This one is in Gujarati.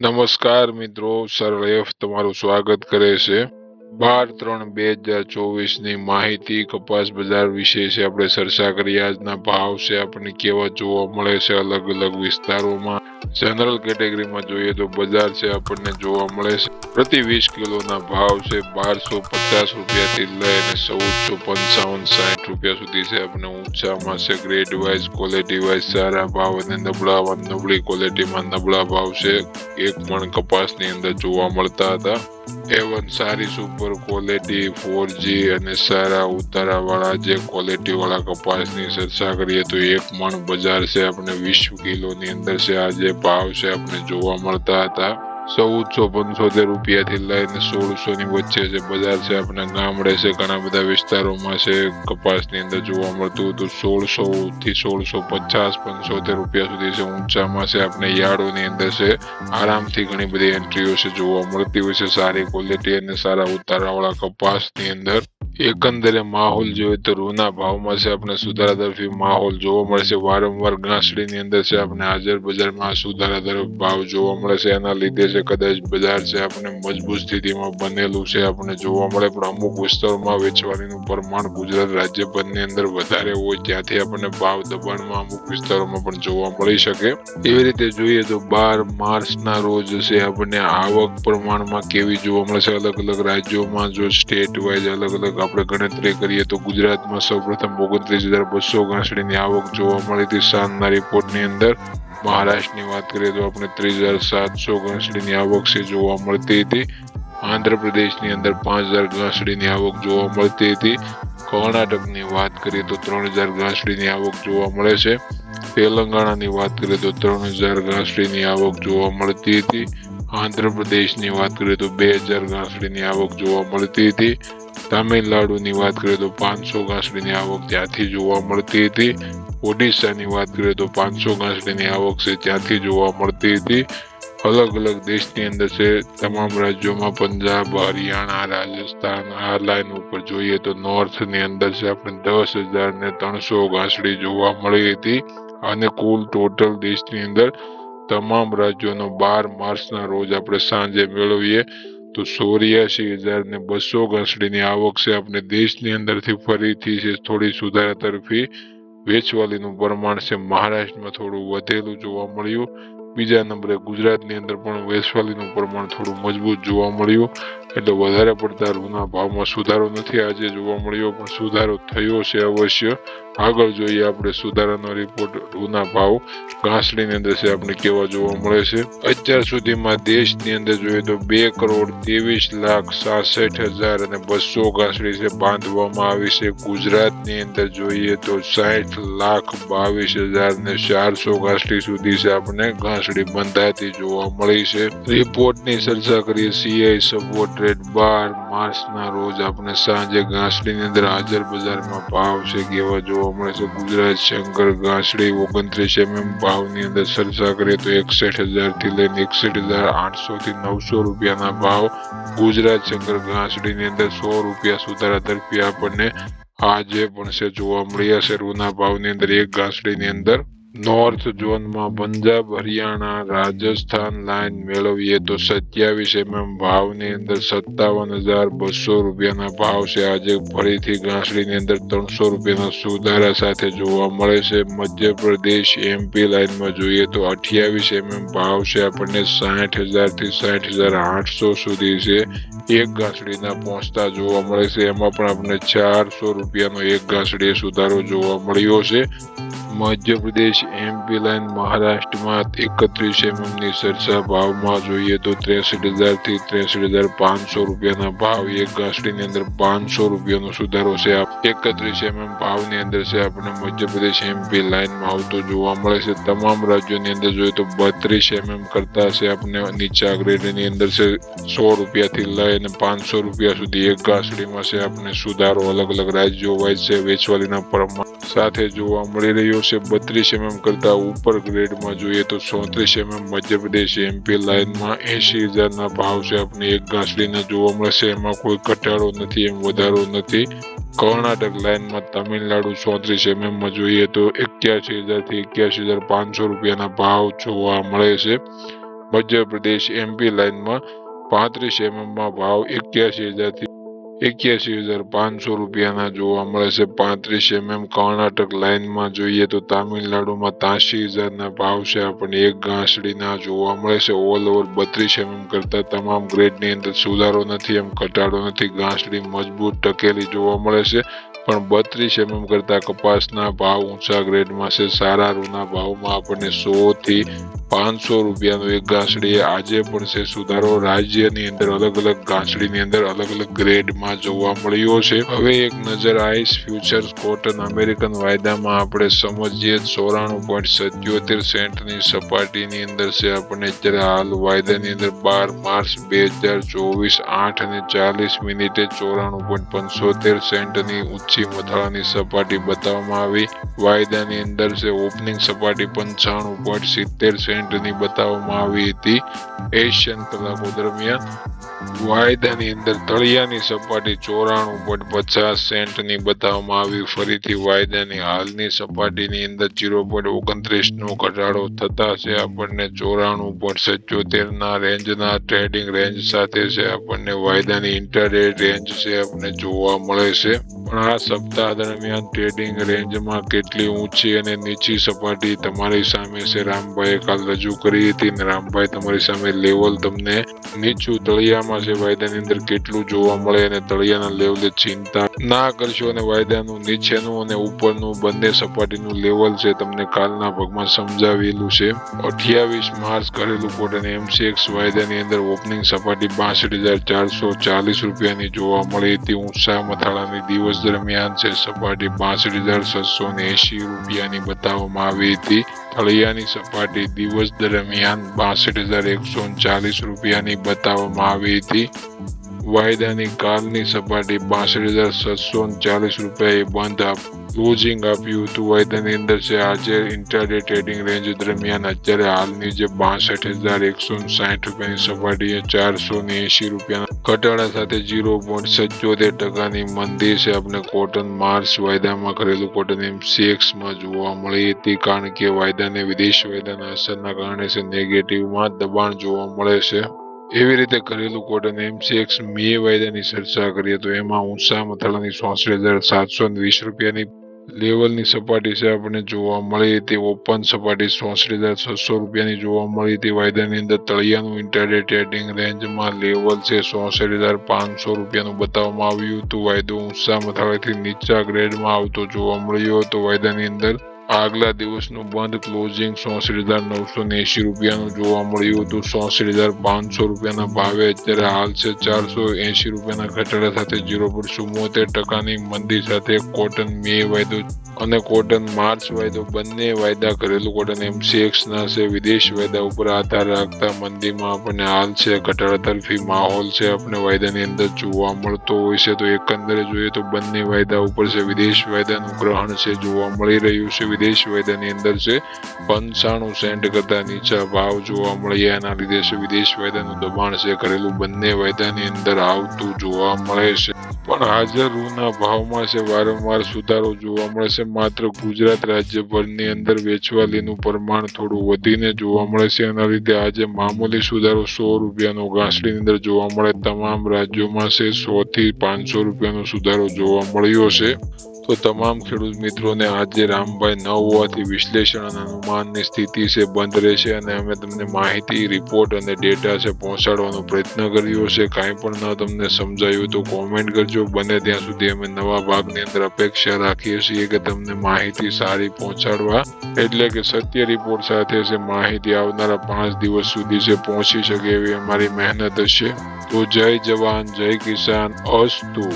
નમસ્કાર મિત્રો સરળ એફ તમારું સ્વાગત કરે છે. બાર ત્રણ બે હજાર ચોવીસની માહિતી કપાસ બજાર વિશે છે. આપણે ચર્ચા કરી આજના ભાવ છે, આપણને કેવા જોવા મળે છે અલગ અલગ વિસ્તારોમાં. જનરલ કેટેગરીમાં જોઈએ તો બજાર છે, આપણને જોવા મળે છે. પ્રતિ વીસ કિલોના ભાવ છે બારસો પચાસ રૂપિયાથી લઈને ચૌદસો પંચાવન સાઠ. રૂપિયા સુધી છે. આપણે ઊંચામાં છે. ગ્રેડ વાઇઝ ક્વોલિટી વાઇઝ સારા ભાવ અને નબળા નબળી ક્વોલિટીમાં નબળા ભાવ છે. એક મણ કપાસની અંદર જોવા મળતા હતા. એવન સારી સુપર ક્વોલિટી ફોર જી અને સારા ઉતારા વાળા જે ક્વોલિટી વાળા કપાસની ચર્ચા કરીએ તો એક મણ બજાર છે. આપણે વીસ કિલોની અંદર છે. આ જે ભાવ છે. આપણે જોવા મળતા હતા. ચૌદસો પંચોતેર રૂપિયાથી લઈને સોળસોની વચ્ચે છે બજાર છે, આપણે ગામડે છે, ઘણા બધા વિસ્તારોમાં છે, કપાસની અંદર જોવા મળતું હતું, સોળસો થી સોળસો પચાસ પંચોતેર રૂપિયા સુધી છે, ઊંચામાં છે, આપણે યાર્ડોની અંદર છે, આરામથી ઘણી બધી એન્ટ્રીઓ છે, જોવા મળતી હોય છે, સારી ક્વોલિટી અને સારા ઉતારાવાળા કપાસની અંદર. એકંદરે માહોલ જોઈએ તો રૂના ભાવમાં છે, આપણે સુધારા તરફી માહોલ જોવા મળે છે, વારંવાર ઘાસડીની અંદર છે, આપણે હાજર બજારમાં સુધારા તરફ ભાવ જોવા મળે છે, એના લીધે છે કદાચ બજાર છે આપણે મજબૂત સ્થિતિમાં બનેલું છે આપણે જોવા મળે, પણ અમુક વિસ્તારોમાં વેચવાલીનું પ્રમાણ ગુજરાત રાજ્યભરની અંદર વધારે હોય, ત્યાંથી આપણને ભાવ દબાણમાં અમુક વિસ્તારોમાં પણ જોવા મળી શકે. એવી રીતે જોઈએ તો બાર માર્ચના રોજ છે આપણને આવક પ્રમાણમાં કેવી જોવા મળે છે, અલગ અલગ રાજ્યોમાં જો સ્ટેટ વાઇઝ અલગ અલગ આપણે ગણતરી કરીએ તો ગુજરાતમાં સૌપ્રથમ ઓગણત્રીસ હજાર બસો ઘાસડીની આવક જોવા મળી હતી સાંજના રિપોર્ટની અંદર. મહારાષ્ટ્રની વાત કરીએ તો આપણે ત્રીસ હજાર સાતસો ઘાસડીની આવક છે જોવા મળતી હતી. આંધ્રપ્રદેશની અંદર પાંચ હજાર ઘાસડીની આવક જોવા મળતી હતી. કર્ણાટકની વાત કરીએ તો ત્રણ હજાર ઘાસડીની આવક જોવા મળે છે. તેલંગાણાની વાત કરીએ તો ત્રણ હજાર ઘાસડીની આવક જોવા મળતી હતી. આંધ્રપ્રદેશની વાત કરીએ તો બે હજાર ઘાસડીની આવક જોવા મળતી હતી. તામિલનાડુની વાત કરીએ તો પાંચસો ઘાસડીની આવક ત્યાંથી જોવા મળતી હતી. ઓડિશાની વાત કરીએ તો પાંચસો ઘાસડીની આવક છે ત્યાંથી જોવા મળતી હતી. અલગ અલગ દેશની અંદર છે, તમામ રાજ્યોમાં પંજાબ, હરિયાણા, રાજસ્થાન, આ લાઈન ઉપર જોઈએ તો નોર્થની અંદર છે, આપણે દસ હજાર ને ત્રણસો ઘાસડી જોવા મળી હતી. અને કુલ ટોટલ દેશની અંદર તમામ રાજ્યોનો બાર માર્ચના રોજ આપણે સાંજે મેળવીએ તો ચોર્યાસી હજાર ને બસો ઘસડીની આવક છે. આપણે દેશની અંદરથી ફરીથી છે થોડી સુધારા તરફી વેચવાલીનું પ્રમાણ છે. મહારાષ્ટ્રમાં થોડું વધેલું જોવા મળ્યું. બીજા નંબરે ગુજરાતની અંદર પણ વેચવાલીનું પ્રમાણ થોડું મજબૂત જોવા મળ્યું. એટલે વધારે પડતા રૂના ભાવમાં સુધારો નથી. આજે જોવા મળ્યો પણ સુધારો થયો છે અવશ્ય. આગળ જોઈએ આપણે સુધારાનો રિપોર્ટ રૂના ભાવ. ઘાસડીની અંદર છે, આપણે કેવા જોવા મળે છે. અત્યાર સુધીમાં દેશની અંદર જોઈએ તો બે કરોડ ત્રેવીસ લાખ સાસઠ હજાર અને બસો ઘાસડી છે બાંધવામાં આવી છે. ગુજરાતની અંદર જોઈએ તો સાઠ લાખ બાવીસ હજાર ને ચારસો ઘાસડી સુધી છે આપણે ઘાસડી બંધાતી જોવા મળી છે. રિપોર્ટની ચર્ચા કરીએ સીઆઈ સપોર્ટ રેટ બાર માર્ચના રોજ આપણે સાંજે ઘાસડીની અંદર હાજર બજારમાં ભાવ છે કેવા જોવા મળે છે? ગુજરાત શંકર ઘાસડી ઓગણત્રીસ એમએમ ભાવની અંદર ચર્ચા કરીએ તો એકસઠ હજારથી લઈને એકસઠ હજાર આઠસો થી નવસો રૂપિયાના ભાવ. ગુજરાત શંકર ઘાસડીની અંદર સો રૂપિયા સુધારા તરફી આપણને આજે પણ છે જોવા મળ્યા છે. રૂના ભાવની અંદર એક ઘાસડીની અંદર નોર્થ ઝોનમાં પંજાબ, હરિયાણા, રાજસ્થાન લાઈન મેળવીએ તો સત્યાવીસ એમએમ ભાવની અંદર સત્તાવન હજાર બસો રૂપિયાના ભાવ છે. આજે ફરીથી ઘાસડીની અંદર ત્રણસો રૂપિયાના સુધારા સાથે જોવા મળે છે. મધ્યપ્રદેશ એમપી લાઈનમાં જોઈએ તો અઠ્યાવીસ એમએમ ભાવ છે. આપણને સાઠ હજારથી સાઠ હજાર આઠસો સુધી છે. એક ઘાસડીના પહોંચતા જોવા મળે છે. એમાં પણ આપણને ચારસો રૂપિયાનો એક ઘાસડીએ સુધારો જોવા મળ્યો છે. મધ્યપ્રદેશ એમપી લાઈન મહારાષ્ટ્રમાં એકત્રીસ એમએમની સરસા ભાવમાં જોઈએ તો ત્રેસઠ હજારથી ત્રેસઠ હજાર પાંચસો રૂપિયાના ભાવ એક ઘાસડીની અંદર પાંચસો રૂપિયાનો સુધારો છે. એકત્રીસ એમએમ ભાવની અંદર છે. આપણે મધ્યપ્રદેશ એમપી લાઇનમાં આવતો જોવા મળે છે. તમામ રાજ્યોની અંદર જોઈએ તો બત્રીસ એમએમ કરતા છે. આપણે નીચા ગ્રેડની અંદર છે. સો રૂપિયાથી લઈ અને પાંચસો રૂપિયા સુધી એક ઘાસડીમાં છે. આપણે સુધારો અલગ અલગ રાજ્યો વાઇઝ છે. વેચવાલીના પ્રમાણ સાથે જોવા મળી રહ્યો છે. બત્રીસ એમએમ કરતા ઉપર ગ્રેડમાં જોઈએ તો ચોત્રીસ એમએમ મધ્યપ્રદેશ એમપી લાઇનમાં એસી હજારના ભાવ છે. આપણે એક ઘાસડીના જોવા મળશે. એમાં કોઈ ઘટાડો નથી, એમ વધારો નથી. કર્ણાટક લાઇનમાં તમિલનાડુ ચોત્રીસ એમએમમાં જોઈએ તો એક્યાસી હજારથી એક્યાસી હજાર પાંચસો રૂપિયાના ભાવ જોવા મળે છે. મધ્યપ્રદેશ એમપી લાઇનમાં પાંત્રીસ એમએમમાં ભાવ એક્યાસી હજારથી એક્યાસી હજાર પાંચસો રૂપિયાના જોવા મળે છે. પાંત્રીસ એમએમ કર્ણાટક લાઇનમાં જોઈએ તો તામિલનાડુમાં ત્યાસી હજારના ભાવ છે. આપણને એક ઘાસડીના જોવા મળે છે. ઓલ ઓવર બત્રીસ એમએમ કરતાં તમામ ગ્રેડની અંદર સુધારો નથી, એમ ઘટાડો નથી. ઘાસડી મજબૂત ટકેલી જોવા મળે છે. પણ બત્રીસ એમએમ કરતાં કપાસના ભાવ ઊંચા ગ્રેડમાં છે. સારા રૂના ભાવમાં આપણને સો થી પાંચસો રૂપિયાનો એક ઘાસડી આજે પણ છે. સુધારો રાજ્યની અંદર અલગ અલગ ઘાસડીની અંદર અલગ અલગ ગ્રેડમાં જોવા મળ્યો છે. હવે એક નજર આઈસ ફ્યુચર્સ કોટન અમેરિકન વાયદામાં આપણે સમજીએ ચોરાણું પોઈન્ટ સત્યોતેર સેન્ટની સપાટીની અંદર છે આપણને અત્યારે હાલ વાયદાની અંદર બાર માર્ચ બે હજાર ચોવીસ આઠ અને ચાલીસ મિનિટે ચોરાણું પોઈન્ટ પંચોતેર સેન્ટની ઊંચી મથાળાની સપાટી બતાવવામાં આવી. વાયદાની અંદર છે ઓપનિંગ સપાટી પંચાણું પોઈન્ટ સિત્તેર સેન્ટની બતાવવામાં આવી હતી. એશિયન કલાકો દરમિયાન વાયદાની અંદર તળિયાની સપાટી ચોરાણું પોઈન્ટ પચાસ સેન્ટની બતાવવામાં આવી. ફરીથી વાયદાની હાલની સપાટીની અંદર જીરો પોઈન્ટ ઓગણત્રીસ નો ઘટાડો થતા છે. આપણને ચોરાણું પોઈન્ટ સત્યોતેરના રેન્જના ટ્રેડિંગ રેન્જ સાથે છે. આપણને વાયદાની ઇન્ટરડે રેન્જ છે. આપણને જોવા મળે છે. પણ આ સપ્તાહ દરમિયાન ટ્રેડિંગ રેન્જમાં કેટલી ઊંચી અને નીચી સપાટી તમારી સામે છે? રામભાઈએ કાલ રજૂ કરી હતી અને રામભાઈ, તમારી સામે લેવલ તમને નીચું તળિયામાં છે વાયદાની અંદર કેટલું જોવા મળે અને તળિયાના લેવલે ચિંતા ના કરશો અને વાયદાનું નીચેનું અને ઉપરનું બંને સપાટીનું લેવલ છે તમને કાલના ભાગમાં સમજાવેલું છે. અઠ્યાવીસ માર્ચ કરેલું કોટ અને એમસીએક્સ વાયદાની અંદર ઓપનિંગ સપાટી બાસઠ હજાર ચારસો ચાલીસ રૂપિયાની જોવા મળી હતી. ઊંચા મથાળાની દિવસ દરમિયાન છે, સપાટી બાસઠ હજાર છસો ને એસી રૂપિયાની બતાવવામાં આવી હતી. તળિયાની સપાટી દિવસ દરમિયાન બાસઠ હજાર એકસો ચાલીસ રૂપિયાની બતાવવામાં આવી હતી. વાયદાની કાલની સપાટી બાસઠ હજાર સાતસો ચાલીસ રૂપિયાએ બંધ ક્લોઝિંગ આપ્યું હતું વાયદાની અંદર છે આજે ઇન્ટરડે ટ્રેડિંગ રેન્જ દરમિયાન અત્યારે હાલની જે બાસઠ હજાર એકસો સાઠ રૂપિયાની સપાટીએ ચારસો ને એસી રૂપિયાના ઘટાડા સાથે જીરો પોઈન્ટ સત્યોતેર ટકાની મંદી છે. આપણે કોટન માર્ચ વાયદામાં કરેલું કોટન એમ માં જોવા મળી હતી, કારણ કે વાયદાને વિદેશ વાયદાના અસરના કારણે છે નેગેટિવમાં દબાણ જોવા મળે છે. એવી રીતે ઘરેલું કોટન એમસીએક્સ મે વાયદાની ચર્ચા કરીએ તો એમાં ઊંચા મથાળાની ચોસઠ હજાર સાતસો વીસ રૂપિયાની લેવલની સપાટી છે, આપણને જોવા મળી હતી ઓપન સપાટી ચોસઠ હજાર છસો રૂપિયાની જોવા મળી હતી વાયદાની અંદર તળિયાનું ઇન્ટરડે ટ્રેડિંગ રેન્જમાં લેવલ છે, ચોસઠ હજાર પાંચસો રૂપિયાનું બતાવવામાં આવ્યું હતું. વાયદો ઊંચા મથાળાથી નીચા ગ્રેડમાં આવતો જોવા મળ્યો હતો. વાયદાની અંદર આગલા દિવસનું બંધ ક્લોઝિંગ ચોસઠ હજાર નવસો ને એસી રૂપિયાનું જોવા મળ્યું હતું. ચોસઠ હજાર પાંચસો રૂપિયાના ભાવે અત્યારે હાલ છે ચારસો એસી રૂપિયાના ઘટાડા સાથે જીરો પોઈન્ટ ચુમ્મોતેર ટકાની મંદી સાથે કોટન મે વાયદો અને કોટન માર્ચ વાયદો બંને વાયદા કરેલું. કોટન એમસીએક્સ ના છે, વિદેશ વાયદા ઉપર આધાર રાખતા મંદીમાં આપણને હાલ છે, ઘટાડા તરફી માહોલ છે આપણે વાયદાની અંદર જોવા મળતો હોય છે. તો એકંદરે જોઈએ તો બંને વાયદા ઉપર છે, વિદેશ વાયદાનું ગ્રહણ છે, જોવા મળી રહ્યું છે. વિદેશ વાયદાની અંદર છે પંચાણું સેન્ટ કરતા નીચા ભાવ જોવા મળ્યા એના લીધે છે વિદેશ વાયદાનું દબાણ છે. ઘરેલું બંને વાયદાની અંદર આવતું જોવા મળે છે. પણ હાજર રૂના ભાવમાં છે વારંવાર સુધારો જોવા મળે છે. માત્ર ગુજરાત રાજ્યભરની અંદર વેચવાલીનું પ્રમાણ થોડું વધીને જોવા મળે છે. એના લીધે આજે મામૂલી સુધારો સો રૂપિયાનો ઘાસડીની અંદર જોવા મળે. તમામ રાજ્યોમાં છે સો થી પાંચસો રૂપિયાનો સુધારો જોવા મળ્યો છે. તો તમામ ખેડૂત મિત્રોને આજે રામભાઈ ન હોવાથી વિશ્લેષણ અને અનુમાનની સ્થિતિ છે, બંધ રહેશે અને અમે તમને માહિતી રિપોર્ટ અને ડેટા છે પહોંચાડવાનો પ્રયત્ન કર્યો છે. કાંઈ પણ ન તમને સમજાયું તો કોમેન્ટ કરજો. બને ત્યાં સુધી અમે નવા ભાગની અંદર અપેક્ષા રાખીએ છીએ કે તમને માહિતી સારી પહોંચાડવા. એટલે કે સત્ય રિપોર્ટ સાથે છે માહિતી આવનારા પાંચ દિવસ સુધી છે પહોંચી શકે એવી અમારી મહેનત હશે તો જય જવાન, જય કિસાન, અસ્તુ.